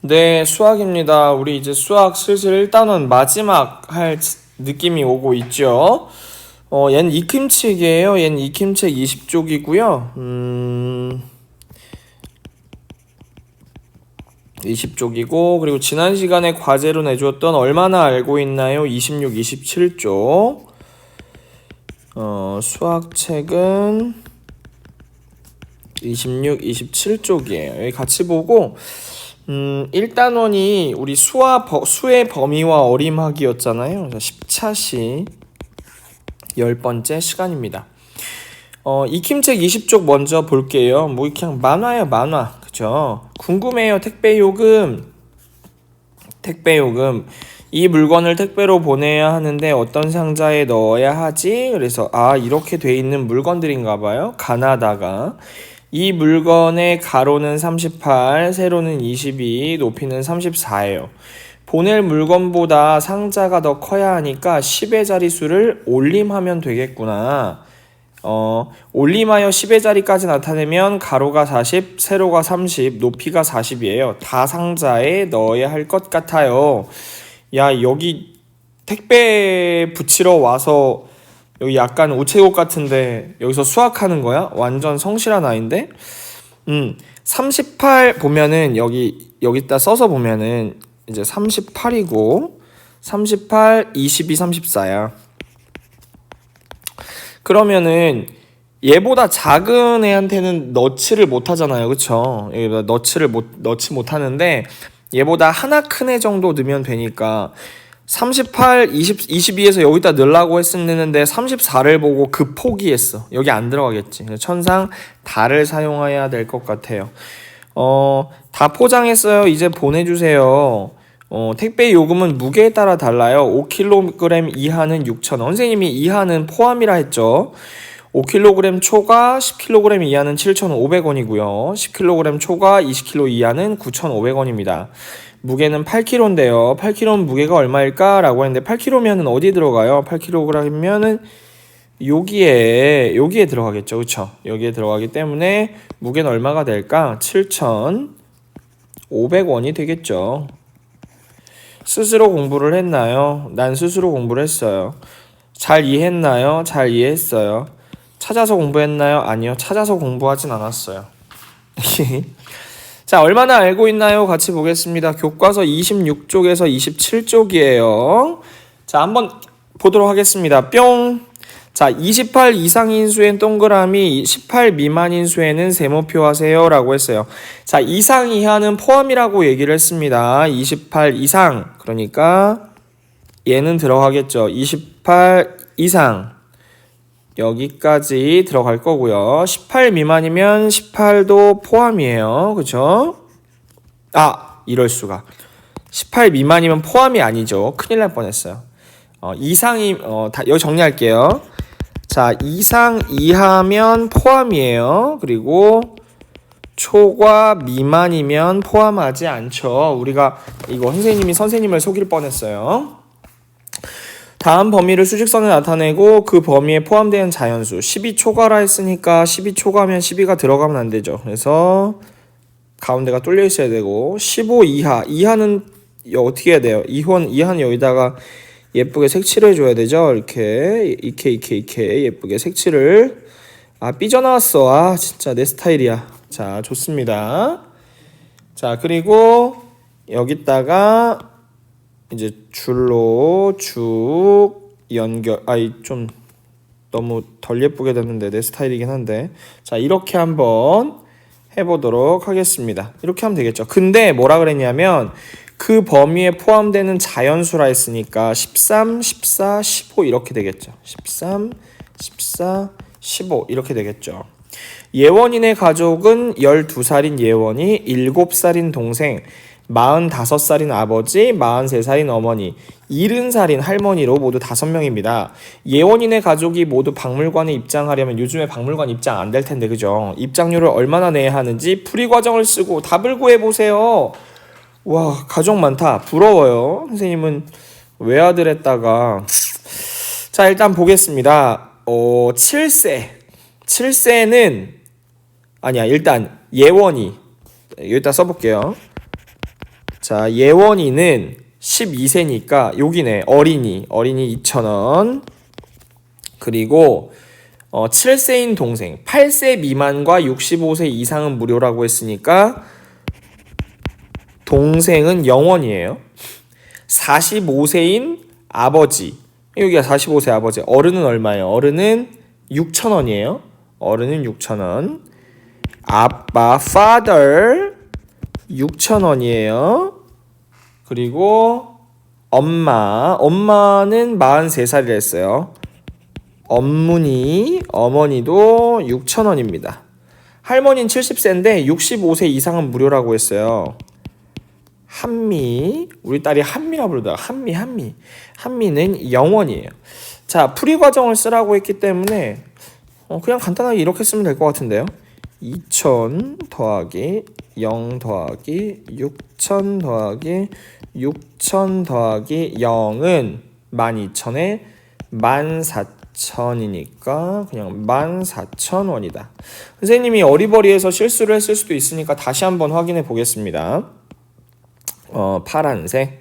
네, 수학입니다. 우리 이제 수학 슬슬 1단원 마지막 할 느낌이 오고 있죠. 어, 얘는 익힘책이에요. 얘는 익힘책 20쪽이고요. 음, 20쪽이고, 그리고 지난 시간에 과제로 내주었던 얼마나 알고 있나요? 26, 27쪽. 어, 수학책은 26, 27쪽이에요. 여기 같이 보고, 음, 1단원이 우리 수와 버, 수의 범위와 어림하기였잖아요. 그래서 10차시 열 번째 시간입니다. 어, 익힘책 20쪽 먼저 볼게요. 뭐 그냥 만화예요, 만화. 그죠? 궁금해요. 택배 요금. 택배 요금. 이 물건을 택배로 보내야 하는데 어떤 상자에 넣어야 하지? 그래서 아, 이렇게 돼 있는 물건들인가 봐요. 가나다가 이 물건의 가로는 38, 세로는 22, 높이는 34예요. 보낼 물건보다 상자가 더 커야 하니까 10의 자리수를 올림하면 되겠구나. 어, 올림하여 10의 자리까지 나타내면 가로가 40, 세로가 30, 높이가 40이에요. 다 상자에 넣어야 할 것 같아요. 야, 여기 택배 붙이러 와서 여기 약간 우체국 같은데 여기서 수학하는 거야? 완전 성실한 아이인데? 음, 38 보면은 여기 여기다 써서 보면은 이제 38이고 38, 22, 34야. 그러면은 얘보다 작은 애한테는 너치를 못 하잖아요. 그쵸? 여기다 너치를 못, 넣지 못 하는데 얘보다 하나 큰 애 정도 넣으면 되니까 38, 20, 22에서 여기다 넣으려고 했었는데 34를 보고 급 포기했어. 여기 안 들어가겠지. 천상 다를 사용해야 될 것 같아요. 어, 다 포장했어요. 이제 보내주세요. 어, 택배 요금은 무게에 따라 달라요. 5kg 이하는 6,000원. 선생님이 이하는 포함이라 했죠. 5kg 초과 10kg 이하는 7,500원이고요. 10kg 초과 20kg 이하는 9,500원입니다. 무게는 8kg인데요. 8kg 무게가 얼마일까? 라고 했는데 8kg면은 어디 들어가요? 8kg이면은 여기에 여기에 들어가겠죠. 그쵸 여기에 들어가기 때문에 무게는 얼마가 될까? 7,500원이 되겠죠. 스스로 공부를 했나요? 난 스스로 공부를 했어요. 잘 이해했나요? 잘 이해했어요. 찾아서 공부했나요? 아니요. 찾아서 공부하진 않았어요. 자, 얼마나 알고 있나요? 같이 보겠습니다. 교과서 26쪽에서 27쪽이에요. 자, 한번 보도록 하겠습니다. 뿅. 자, 28 이상인 수엔 동그라미, 18 미만인 수에는 세모표 하세요. 라고 했어요. 자, 이상 이하는 포함이라고 얘기를 했습니다. 28 이상. 그러니까 얘는 들어가겠죠. 28 이상. 여기까지 들어갈 거고요. 18 미만이면 18도 포함이에요. 그죠? 아, 이럴 수가. 18 미만이면 포함이 아니죠. 큰일 날 뻔했어요. 어, 이상이 어, 다 여기 정리할게요. 자, 이상 이하면 포함이에요. 그리고 초과 미만이면 포함하지 않죠. 우리가 이거 선생님이 선생님을 속일 뻔했어요. 다음 범위를 수직선에 나타내고 그 범위에 포함되는 자연수 12 초과라 했으니까 12 초과면 12가 들어가면 안 되죠. 그래서 가운데가 뚫려 있어야 되고 15 이하 이하는 어떻게 해야 돼요? 이혼 이하는 여기다가 예쁘게 색칠을 해줘야 되죠. 이렇게 이케 이케 이케 예쁘게 색칠을 아 삐져나왔어. 아 진짜 내 스타일이야. 자 좋습니다. 자 그리고 여기다가 이제 줄로 쭉 연결 아이 좀 너무 덜 예쁘게 됐는데 내 스타일이긴 한데. 자 이렇게 한번 해보도록 하겠습니다. 이렇게 하면 되겠죠. 근데 뭐라 그랬냐면 그 범위에 포함되는 자연수라 했으니까 13, 14, 15 이렇게 되겠죠. 13, 14, 15 이렇게 되겠죠. 예원인의 가족은 12살인 예원이 7살인 동생 45 살인 아버지, 43살인 어머니, 70살인 할머니로 모두 5명입니다. 예원인의 가족이 모두 박물관에 입장하려면 요즘에 박물관 입장 안 될 텐데 그죠? 입장료를 얼마나 내야 하는지 풀이 과정을 쓰고 답을 구해 보세요. 와, 가족 많다. 부러워요. 선생님은 외아들 했다가 자, 일단 보겠습니다. 어, 7세. 7세는 아니야. 일단 예원이 여기다 써 볼게요. 자, 예원이는 12세니까 여기네. 어린이. 어린이 2,000원. 그리고 어, 7세인 동생. 8세 미만과 65세 이상은 무료라고 했으니까 동생은 0원이에요. 45세인 아버지. 여기가 45세 아버지. 어른은 얼마예요? 어른은 6,000원이에요. 어른은 6,000원. 아빠 father 6,000원이에요. 그리고 엄마 엄마는 43살이라 했어요. 어머니 어머니도 6,000원입니다. 할머니는 70세인데 65세 이상은 무료라고 했어요. 한미 우리 딸이 한미라 부르더라. 한미 한미 한미는 0원이에요. 자 풀이 과정을 쓰라고 했기 때문에 어, 그냥 간단하게 이렇게 쓰면 될 것 같은데요. 2000 더하기 0 더하기 6000 더하기 6000 더하기 0은 12000에 14000이니까 그냥 14000원이다. 선생님이 어리버리해서 실수를 했을 수도 있으니까 다시 한번 확인해 보겠습니다. 어, 파란색.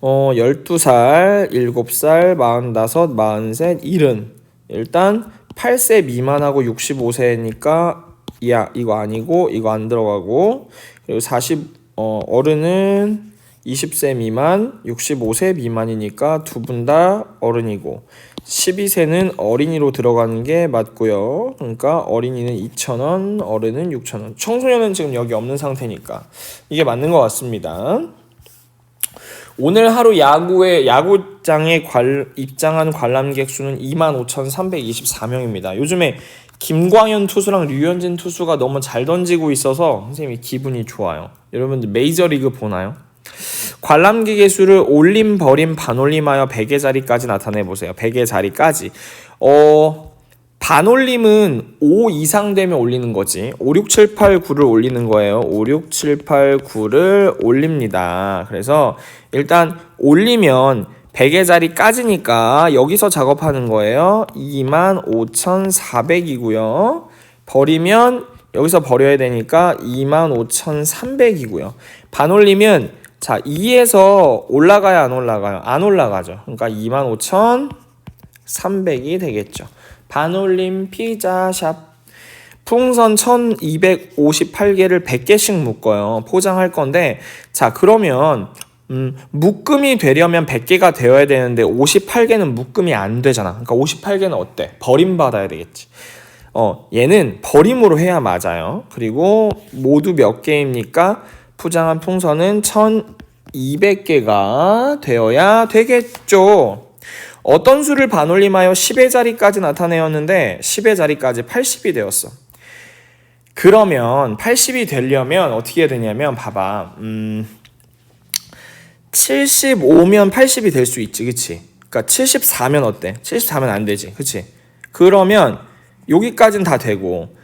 어, 12살, 7살, 45, 43, 70. 일단 8세 미만하고 65세니까 야, 이거 아니고 이거 안 들어가고 그리고 40 어, 어른은 20세 미만, 65세 미만이니까 두 분 다 어른이고 12세는 어린이로 들어가는 게 맞고요. 그러니까 어린이는 2,000원, 어른은 6,000원. 청소년은 지금 여기 없는 상태니까 이게 맞는 것 같습니다. 오늘 하루 야구에 야구장에 관, 입장한 관람객 수는 25,324명입니다. 요즘에 김광현 투수랑 류현진 투수가 너무 잘 던지고 있어서 선생님이 기분이 좋아요. 여러분들 메이저리그 보나요? 관람객의 수를 올림, 버림, 반올림하여 100의 자리까지 나타내 보세요. 100의 자리까지. 어, 반올림은 5 이상 되면 올리는 거지. 5, 6, 7, 8, 9를 올리는 거예요. 5, 6, 7, 8, 9를 올립니다. 그래서 일단 올리면 100의 자리까지니까 여기서 작업하는 거예요. 25,400이고요. 버리면 여기서 버려야 되니까 25,300이고요. 반올리면 자 2에서 올라가야 안 올라가요? 안 올라가죠. 그러니까 25,300이 되겠죠. 반올림 피자샵 풍선 1258개를 100개씩 묶어요. 포장할 건데 자 그러면 음, 묶음이 되려면 100개가 되어야 되는데 58개는 묶음이 안 되잖아. 그러니까 58개는 어때? 버림받아야 되겠지. 어, 얘는 버림으로 해야 맞아요. 그리고 모두 몇 개입니까? 포장한 풍선은 1200개가 되어야 되겠죠. 어떤 수를 반올림하여 10의 자리까지 나타내었는데 10의 자리까지 80이 되었어. 그러면 80이 되려면 어떻게 되냐면 봐봐. 음, 75면 80이 될 수 있지. 그치? 그러니까 74면 어때? 74면 안 되지. 그치? 그러면 여기까지는 다 되고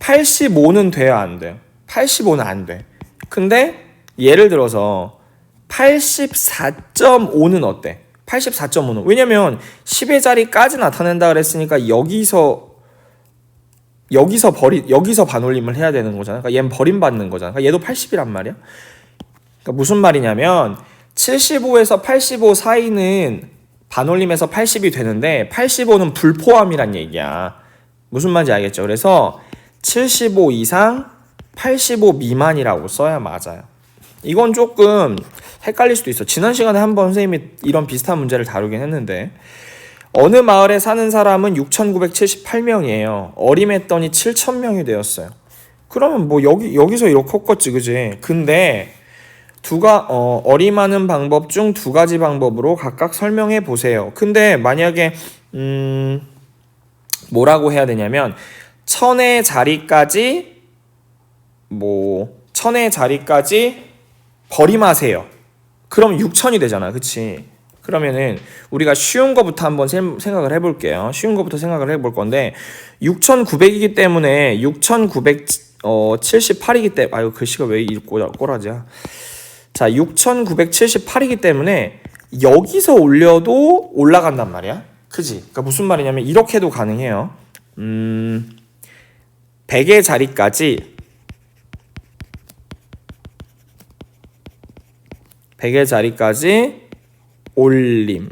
85는 돼야 안 돼요. 85는 안 돼. 근데 예를 들어서 84.5는 어때? 84.5는 왜냐면 10의 자리까지 나타낸다 그랬으니까 여기서 여기서 버리 여기서 반올림을 해야 되는 거잖아. 그러니까 얘는 버림받는 거잖아. 그러니까 얘도 80이란 말이야. 그러니까 무슨 말이냐면 75에서 85 사이는 반올림에서 80이 되는데 85는 불포함이란 얘기야. 무슨 말인지 알겠죠? 그래서 75 이상 85 미만이라고 써야 맞아요. 이건 조금 헷갈릴 수도 있어. 지난 시간에 한번 선생님이 이런 비슷한 문제를 다루긴 했는데 어느 마을에 사는 사람은 6,978명이에요. 어림했더니 7,000명이 되었어요. 그러면 뭐 여기 여기서 이렇게 컸겠지, 그지? 근데 두가 어, 어림하는 방법 중 두 가지 방법으로 각각 설명해 보세요. 근데 만약에 음 뭐라고 해야 되냐면 천의 자리까지 뭐 천의 자리까지 버림하세요. 그럼 6천이 되잖아. 그치? 그러면은 우리가 쉬운 거부터 한번 생각을 해볼게요. 쉬운 거부터 생각을 해볼 건데 6,900이기 때문에 6,978이기 때문에 아유 글씨가 왜이 꼬라지야. 자 6,978이기 때문에 여기서 올려도 올라간단 말이야. 그지? 그러니까 무슨 말이냐면 이렇게도 가능해요. 음 100의 자리까지 100의 자리까지 올림.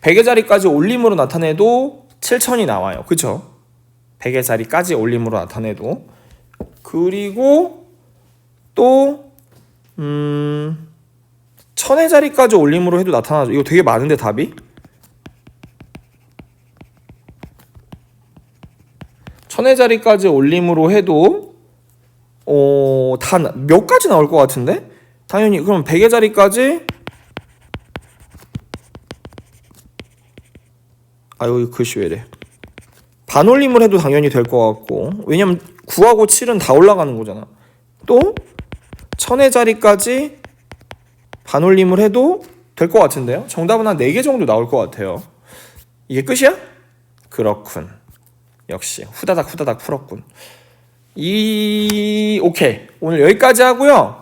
100의 자리까지 올림으로 나타내도 7천이 나와요. 그쵸? 100의 자리까지 올림으로 나타내도. 그리고 또, 음, 천의 자리까지 올림으로 해도 나타나죠. 이거 되게 많은데 답이? 천의 자리까지 올림으로 해도 어, 단 몇 가지 나올 것 같은데? 당연히 그럼 100의 자리까지? 아 여기 글씨 왜 이래? 반올림을 해도 당연히 될 것 같고 왜냐면 9하고 7은 다 올라가는 거잖아. 또 천의 자리까지 반올림을 해도 될 것 같은데요? 정답은 한 4개 정도 나올 것 같아요. 이게 끝이야? 그렇군. 역시 후다닥 후다닥 풀었군. 이 오케이. 오늘 여기까지 하고요. 그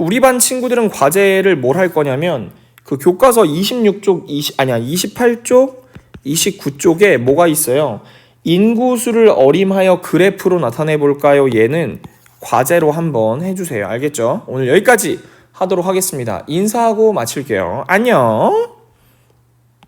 우리 반 친구들은 과제를 뭘 할 거냐면 그 교과서 26쪽 20 아니야 28쪽 29쪽에 뭐가 있어요? 인구수를 어림하여 그래프로 나타내 볼까요? 얘는 과제로 한번 해주세요. 알겠죠? 오늘 여기까지 하도록 하겠습니다. 인사하고 마칠게요. 안녕